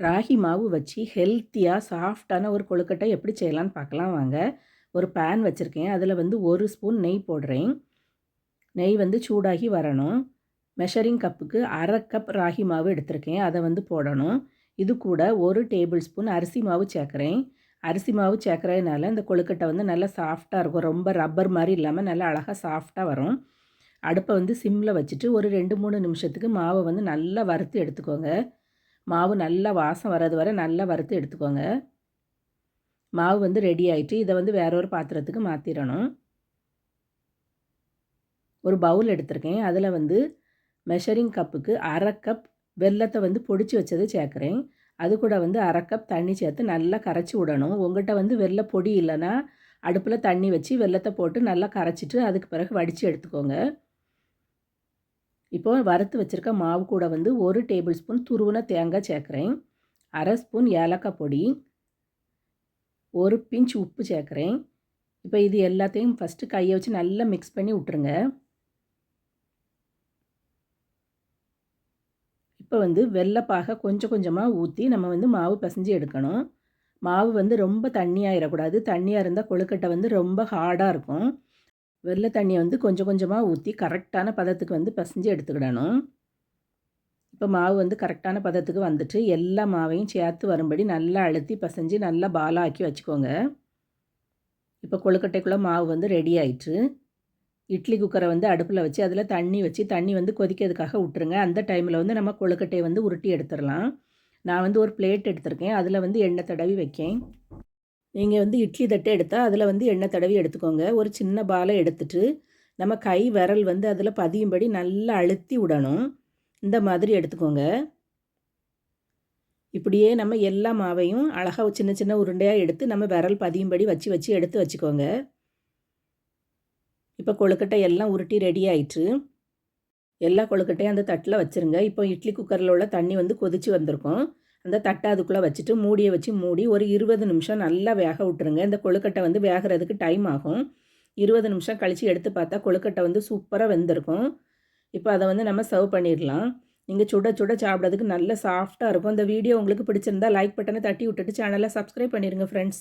ராகி மாவு வச்சு ஹெல்த்தியாக சாஃப்டான ஒரு கொழுக்கட்டை எப்படி செய்யலான்னு பார்க்கலாம் வாங்க. ஒரு பேன் வச்சுருக்கேன். அதில் வந்து ஒரு ஸ்பூன் நெய் போடுறேன். நெய் வந்து சூடாகி வரணும். மெஷரிங் கப்புக்கு அரை கப் ராகி மாவு எடுத்திருக்கேன். அதை வந்து போடணும். இது கூட ஒரு டேபிள் ஸ்பூன் அரிசி மாவு சேர்க்குறேன். அரிசி மாவு சேர்க்குறதுனால இந்த கொழுக்கட்டை வந்து நல்லா சாஃப்டாக இருக்கும். ரொம்ப ரப்பர் மாதிரி இல்லாமல் நல்லா அழகாக சாஃப்டாக வரும். அடுப்பை வந்து சிம்மில் வச்சுட்டு ஒரு ரெண்டு மூணு நிமிஷத்துக்கு மாவை வந்து நல்லா வறுத்து எடுத்துக்கோங்க. மாவு நல்லா வாசம் வர்றது வரை நல்லா வறுத்து எடுத்துக்கோங்க. மாவு வந்து ரெடி ஆகிட்டு இதை வந்து வேற ஒரு பாத்திரத்துக்கு மாற்றிடணும் ஒரு பவுல் எடுத்திருக்கேன். அதில் வந்து மெஷரிங் கப்புக்கு அரை கப் வெள்ளத்தை வந்து பொடிச்சு வச்சது சேர்க்குறேன். அது கூட வந்து அரை கப் தண்ணி சேர்த்து நல்லா கரைச்சி விடணும். உங்கள்கிட்ட வந்து வெள்ளை பொடி இல்லைன்னா அடுப்பில் தண்ணி வச்சு வெள்ளத்தை போட்டு நல்லா கரைச்சிட்டு அதுக்கு பிறகு வடித்து எடுத்துக்கோங்க. இப்போது வறுத்து வச்சுருக்க மாவு கூட வந்து ஒரு டேபிள் ஸ்பூன் துருவன தேங்காய் சேர்க்குறேன். அரை ஸ்பூன் ஏலக்காய் பொடி. ஒரு பிஞ்ச் உப்பு சேர்க்குறேன். இப்போ இது எல்லாத்தையும் ஃபஸ்ட்டு கையை வச்சு நல்லா மிக்ஸ் பண்ணி விட்ருங்க இப்போ வந்து வெள்ளைப்பாக கொஞ்சம் கொஞ்சமாக ஊற்றி நம்ம வந்து மாவு பிசைஞ்சு எடுக்கணும். மாவு வந்து ரொம்ப தண்ணியாகிடக்கூடாது தண்ணியாக இருந்தால் கொழுக்கட்டை வந்து ரொம்ப ஹார்டாக இருக்கும். வெள்ளை தண்ணியை வந்து கொஞ்சம் கொஞ்சமாக ஊற்றி கரெக்டான பதத்துக்கு வந்து பசைஞ்சு எடுத்துக்கிடணும். இப்போ மாவு வந்து கரெக்டான பதத்துக்கு வந்துட்டு எல்லா மாவையும் சேர்த்து வரும்படி நல்லா அழுத்தி பசைஞ்சு நல்லா பாலாக்கி வச்சுக்கோங்க. இப்போ கொழுக்கட்டைக்குள்ளே மாவு வந்து ரெடி ஆயிட்டு இட்லி குக்கரை வந்து அடுப்பில் வச்சு அதில் தண்ணி வச்சு தண்ணி வந்து கொதிக்கிறதுக்காக விட்டுருங்க. அந்த டைமில் வந்து நம்ம கொழுக்கட்டையை வந்து உருட்டி எடுத்துடலாம். நான் வந்து ஒரு பிளேட் எடுத்திருக்கேன். அதில் வந்து எண்ணெய் தடவி வைக்கேன். நீங்கள் வந்து இட்லி தட்டை எடுத்தால் அதில் வந்து எண்ணெய் தடவி எடுத்துக்கோங்க. ஒரு சின்ன பாலை எடுத்துட்டு நம்ம கை விரல் வந்து அதில் பதியும்படி நல்லா அழுத்தி விடணும். இந்த மாதிரி எடுத்துக்கோங்க. இப்படியே நம்ம எல்லா மாவையும் அழகாக சின்ன சின்ன உருண்டையாக எடுத்து நம்ம விரல் பதியும்படி வச்சு வச்சு எடுத்து வச்சுக்கோங்க. இப்போ கொழுக்கட்டை எல்லாம் உருட்டி ரெடி ஆயிட்டு எல்லா கொழுக்கட்டையும் அந்த தட்டில் வச்சுருங்க. இப்போ இட்லி குக்கரில் உள்ள தண்ணி வந்து கொதித்து வந்திருக்கும். அந்த தட்டை அதுக்குள்ளே வச்சுட்டு மூடியை வச்சு மூடி ஒரு இருபது நிமிஷம் நல்லா வேக விட்டுருங்க. இந்த கொழுக்கட்டை வந்து வேகிறதுக்கு டைம் ஆகும். இருபது நிமிஷம் கழித்து எடுத்து பார்த்தா கொழுக்கட்டை வந்து சூப்பராக வெந்திருக்கும். இப்போ அதை வந்து நம்ம சர்வ் பண்ணிடலாம். நீங்கள் சுட சுட சாப்பிட்றதுக்கு நல்ல சாஃப்டாக இருக்கும். இந்த வீடியோ உங்களுக்கு பிடிச்சிருந்தா லைக் பட்டனை தட்டி விட்டுட்டு சேனலை சப்ஸ்கிரைப் பண்ணிடுங்க ஃப்ரெண்ட்ஸ்